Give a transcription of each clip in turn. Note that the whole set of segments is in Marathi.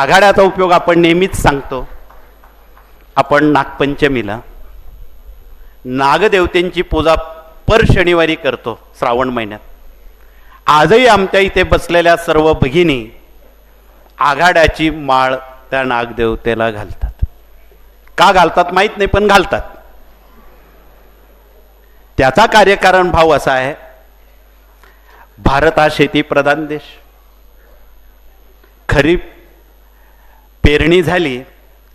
आघाड्याचा उपयोग आपण नेहमीच सांगतो. आपण नागपंचमीला नागदेवतेंची पूजा पर शनिवारी करतो श्रावण महिन्यात. आजही आमच्या इथे बसलेल्या सर्व भगिनी आघाड्याची माळ त्या नागदेवतेला घालतात. का घालतात माहीत नाही पण घालतात. त्याचा कार्यकारण भाव असा आहे भारत हा शेतीप्रधान देश. खरीप पेरणी झाली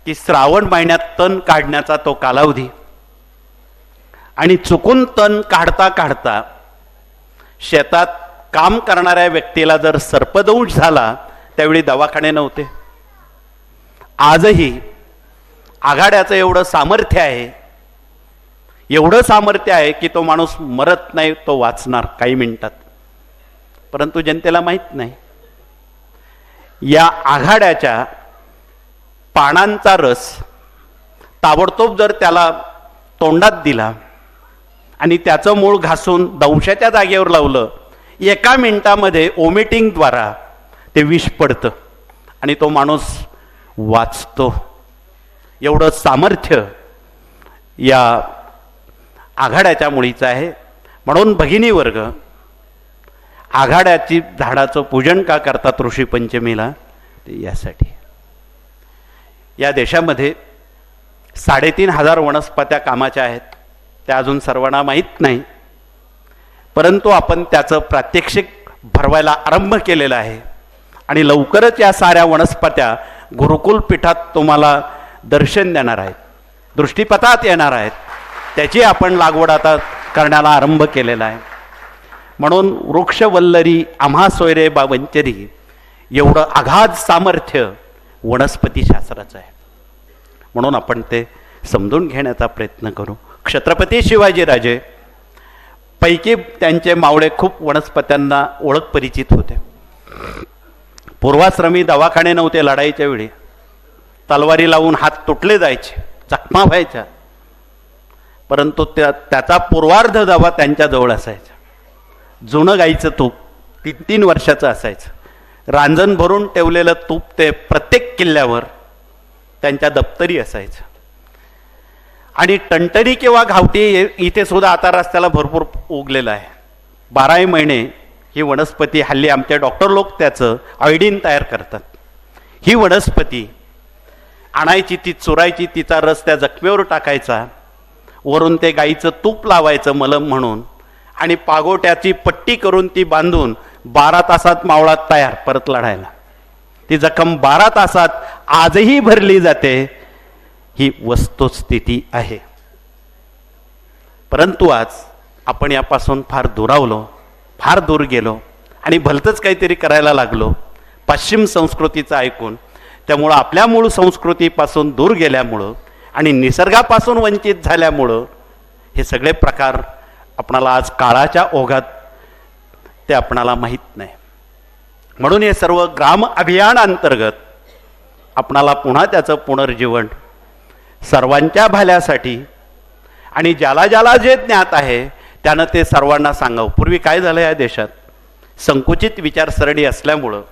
की श्रावण महिन्यात तण काढण्याचा तो कालावधी. आणि चुकून तण काढता काढता शेतात काम करणाऱ्या व्यक्तीला जर सर्पदंश झाला त्यावेळी दवाखाने नव्हते. आजही आघाड्याचं एवढं सामर्थ्य आहे एवढं सामर्थ्य आहे की तो माणूस मरत नाही तो वाचणार काही मिनिटात. परंतु जनतेला माहीत नाही. या आघाड्याच्या पानांचा रस ताबडतोब जर त्याला तोंडात दिला आणि त्याचं मूळ घासून दंशाच्या जागेवर लावलं एका मिनिटामध्ये ओमिटिंगद्वारा ते विष पडतं आणि तो माणूस वाचतो. एवढं सामर्थ्य या आघाड्याच्या मुळीचं आहे. म्हणून भगिनी वर्ग आघाड्याची झाडाचं पूजन का करतात ऋषीपंचमीला? ते यासाठी. या देशामध्ये साडेतीन हजार वनस्पत्या कामाच्या आहेत. त्या अजून सर्वांना माहीत नाही. परंतु आपण त्याचं प्रात्यक्षिक भरवायला आरंभ केलेला आहे. आणि लवकरच या साऱ्या वनस्पत्या गुरुकुल पीठात तुम्हाला दर्शन देणार आहेत. दृष्टीपथात येणार आहेत. त्याची आपण लागवड आता करण्याला आरंभ केलेला आहे. म्हणून वृक्षवल्लरी आम्हा सोयरे बावंचरी एवढं आघात सामर्थ्य वनस्पतीशास्त्राचं आहे. म्हणून आपण ते समजून घेण्याचा प्रयत्न करू. छत्रपती शिवाजीराजे पैकी त्यांचे मावळे खूप वनस्पत्यांना ओळख परिचित होते. पूर्वाश्रमी दवाखाने नव्हते लढाईच्या वेळी. तलवारी लावून हात तुटले जायचे चकमा व्हायच्या परंतु त्या त्याचा पूर्वार्ध दवा त्यांच्याजवळ असायचा. जुनं गाईचं तूप तीन तीन वर्षाचं असायचं. रांजण भरून ठेवलेलं तूप ते प्रत्येक किल्ल्यावर त्यांच्या दप्तरी असायचं. आणि टंटरी किंवा घावटी इथे सुद्धा आता रस्त्याला भरपूर उगलेलं आहे. बाराही महिने ही वनस्पती हल्ली आमचे डॉक्टर लोक त्याचं ऑयडीन तयार करतात. ही वनस्पती आणायची ती चुरायची तिचा रस त्या जखमेवर टाकायचा. वरून ते गाईचं तूप लावायचं मलम म्हणून. आणि पागोट्याची पट्टी करून ती बांधून बारा तासात मावळा तयार परत लढायला. ती जखम बारा तासात आजही भरली जाते ही वस्तुस्थिती आहे. परंतु आज आपण यापासून फार दुरावलो फार दूर गेलो आणि भलतंच काहीतरी करायला लागलो पश्चिम संस्कृतीचं ऐकून. त्यामुळं आपल्या मूळ संस्कृतीपासून दूर गेल्यामुळं आणि निसर्गापासून वंचित झाल्यामुळं हे सगळे प्रकार आपणाला आज काळाच्या ओघात ते आपणाला माहीत नाही. म्हणून हे सर्व ग्राम अभियान अंतर्गत आपणाला पुन्हा त्याचं पुनर्जीवन सर्वांच्या भल्यासाठी आणि ज्याला ज्याला जे ज्ञात आहे त्यानं ते सर्वांना सांगावं. पूर्वी काय झालं या देशात? संकुचित विचारसरणी असल्यामुळं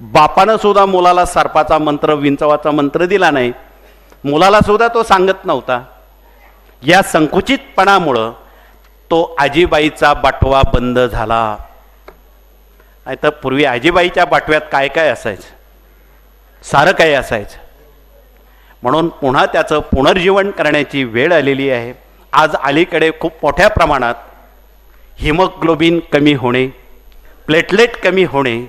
बापानं सुद्धा मुलाला सर्पाचा मंत्र विंचवाचा मंत्र दिला नाही. मुलाला सुद्धा तो सांगत नव्हता. या संकुचितपणामुळं तो आजीबाईचा बाटवा बंद झाला. नाही तर पूर्वी आजीबाईच्या बाटव्यात काय काय असायचं? सारं काही असायचं? म्हणून पुन्हा त्याचं पुनर्जीवन करण्याची वेळ आलेली आहे. आज अलीकडे खूप मोठ्या प्रमाणात हिमोग्लोबिन कमी होणे प्लेटलेट कमी होणे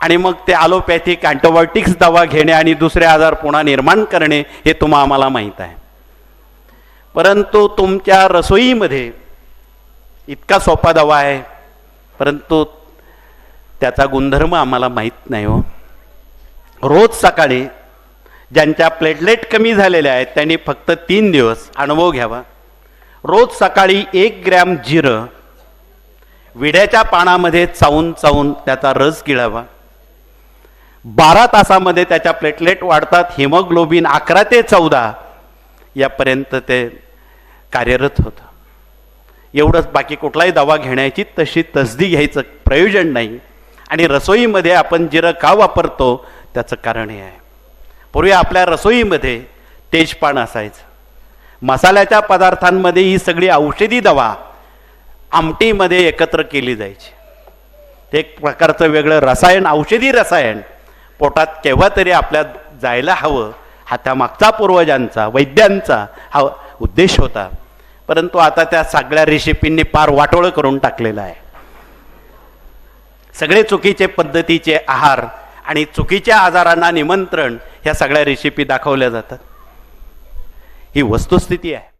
आणि मग ते ॲलोपॅथिक अँटोबायोटिक्स दवा घेणे आणि दुसरे आजार पुन्हा निर्माण करणे हे तुम्हा आम्हाला माहीत आहे. परंतु तुमच्या रसोईमध्ये इतका सोपा दवा आहे. परंतु त्याचा गुणधर्म आम्हाला माहीत नाही हो. रोज सकाळी ज्यांच्या प्लेटलेट कमी झालेल्या आहेत त्यांनी फक्त तीन दिवस अनुभव घ्यावा. रोज सकाळी एक ग्रॅम जिरं विड्याच्या पानामध्ये चावून चावून त्याचा रस गिळावा. बारा तासामध्ये त्याच्या प्लेटलेट वाढतात हिमोग्लोबिन अकरा ते चौदा यापर्यंत ते कार्यरत होतं. एवढंच बाकी कुठलाही दवा घेण्याची तशी तसदी घ्यायचं प्रयोजन नाही. आणि रसोईमध्ये आपण जिरं का वापरतो त्याचं कारण हे आहे. पूर्वी आपल्या रसोईमध्ये तेजपान असायचं. मसाल्याच्या पदार्थांमध्ये ही सगळी औषधी दवा आमटीमध्ये एकत्र केली जायची. ते एक प्रकारचं वेगळं रसायन औषधी रसायन. पोटात केव्हा तरी आपल्या जायला हवं हा त्या मागचा पूर्वजांचा वैद्यांचा हा उद्देश होता. परंतु आता त्या सगळ्या रेसिपींनी पार वाटोळं करून टाकलेलं आहे. सगळे चुकीचे पद्धतीचे आहार आणि चुकीच्या आजारांना निमंत्रण ह्या सगळ्या रेसिपी दाखवल्या जातात. ही वस्तुस्थिती आहे.